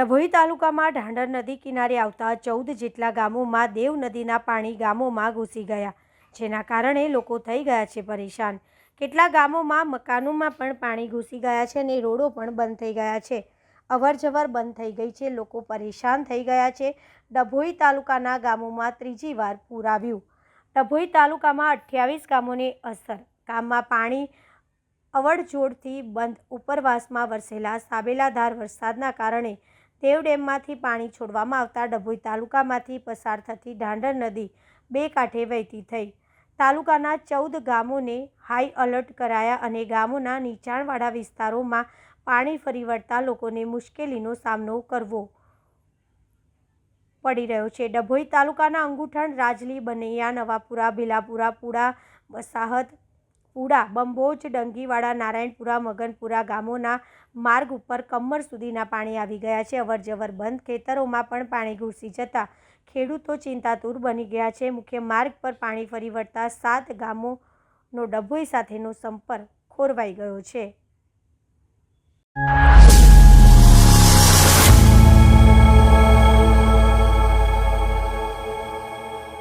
ડભોઈ તાલુકામાં ઢાંડર નદી કિનારે આવતા ચૌદ જેટલા ગામોમાં દેવ નદીના પાણી ગામોમાં ઘૂસી ગયા, જેના કારણે લોકો થઈ ગયા છે પરેશાન. કેટલા ગામોમાં મકાનોમાં પણ પાણી ઘૂસી ગયા છે અને રોડો પણ બંધ થઈ ગયા છે. અવરજવર બંધ થઈ ગઈ છે, લોકો પરેશાન થઈ ગયા છે. ડભોઈ તાલુકાના ગામોમાં ત્રીજી વાર પૂર આવ્યું. ડભોઈ તાલુકામાં અઠ્યાવીસ ગામોને અસર, ગામમાં પાણી અવડજોડથી બંધ, ઉપરવાસમાં વરસેલા સાબેલાધાર વરસાદના કારણે દેવ ડેમમાંથી પાણી છોડવામાં આવતા ડભોઈ તાલુકામાંથી પસાર થતી ઢાંડર નદી બે કાંઠે વહેતી થઈ. તાલુકાના ચૌદ ગામોને હાઈ અલર્ટ કરાયા અને ગામોના નીચાણવાળા વિસ્તારોમાં પાણી ફરી વળતા લોકોને મુશ્કેલીનો સામનો કરવો પડી રહ્યો છે. ડભોઈ તાલુકાના અંગુઠણ, રાજલી બનૈયા નવાપુરા, ભીલાપુરા, પુડા, વસાહત પુડા બંબોજ, ડંગીવાડા, નારાયણપુરા, મગનપુરા ગામોના માર્ગ ઉપર કમર સુધીના પાણી આવી ગયા છે. અવરજવર બંધ, ખેતરોમાં પણ પાણી ઘૂસી જતા ખેડૂતો ચિંતાતુર બની ગયા છે. મુખ્ય માર્ગ પર પાણી ફરી વળતા સાત ગામોનો ડભોઈ સાથેનો સંપર્ક ખોરવાઈ ગયો છે.